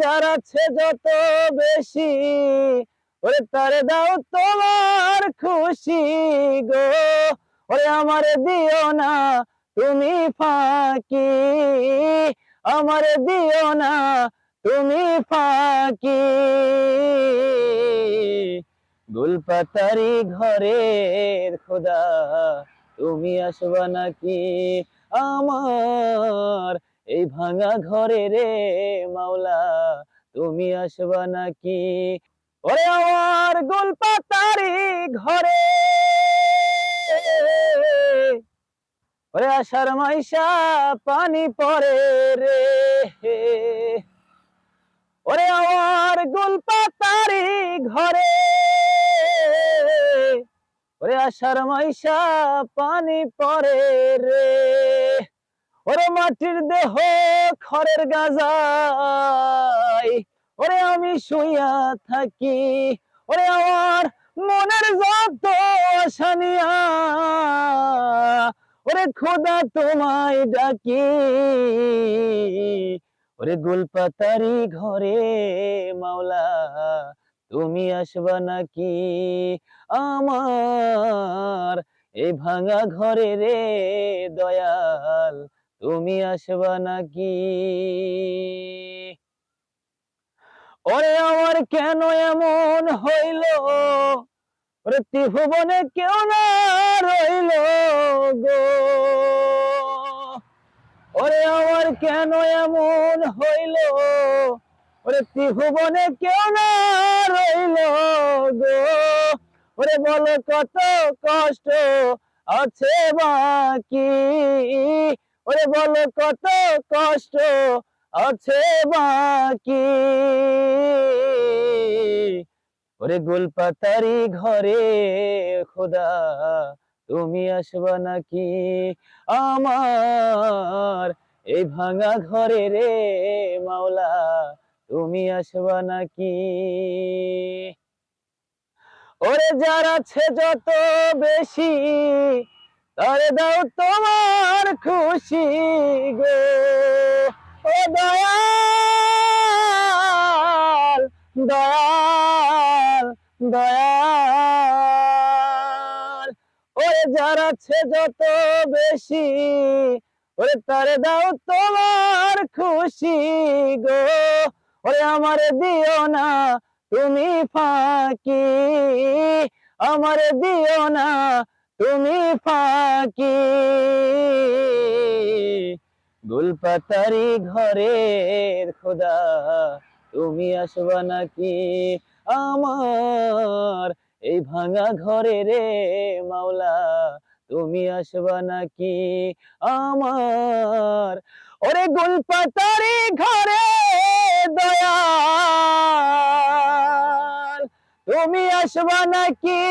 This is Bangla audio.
যার আছে যত বেশি, ওরে তারে দাও তোমার খুশি গো। ওরে আমারে দিও না, তুমি ফাঁকি। আমারে দিও না, তুমি ফাঁকি। গুলপাতারি ঘরের খোদা, তুমি আসবা নাকি আমার এই ভাঙা ঘরে রে মাওলা, তুমি আসবা নাকি? ওরে আমার গুলপাতারি ঘরে। ওরে আষাঢ় মাইশা পানি পরে রে। ওরে আমার গুলপাতারি ঘরে। ওরে আষাঢ় মাইশা পানি পরে রে। ওরে মাটির দেহ খড়ের গাজাই ওরে আমি শুইয়া থাকি, ওরে আমার মনের যত আসানিয়া ওরে খোদা তোমায় ডাকি, ওরে গোলপাতারি ঘরে মাওলা তুমি আসবা নাকি, আমার এই ভাঙা ঘরে রে দয়াল তুমি আসবা নাকি? ওরে আমার কেন এমন হইল? ওরে ত্রিভুবনে কেউ না রইল গো। ওরে আমার কেন এমন হইল? ওরে কেউ না রইল গো। ওরে বলো কত কষ্ট আছে বাকি? ওরে বলো কত কষ্ট আছে বাকি। ওরে গোলপাতারি ঘরে খোদা, তুমি আসবা নাকি আমার? এই ভাঙা ঘরে রে মাওলা, তুমি আসবা নাকি? ওরে যারা আছে যত বেশি তারে দাও তোমার খুশি গো, ও দয়াল দয়াল দয়াল। ওরে যার আছে যত বেশি, ওরে তারে দাও তোমার খুশি গো, ওরে আমার দিও না তুমি ফাঁকি, আমার দিও না তুমি ফাঁকি। গুলপাতারি ঘরের খোদা, তুমি আসবা নাকি আমার? এই ভাঙা ঘরে রে মাওলা, তুমি আসবা নাকি আমার? ওরে গুলপাতারি ঘরে দয়া তুমি আসবা নাকি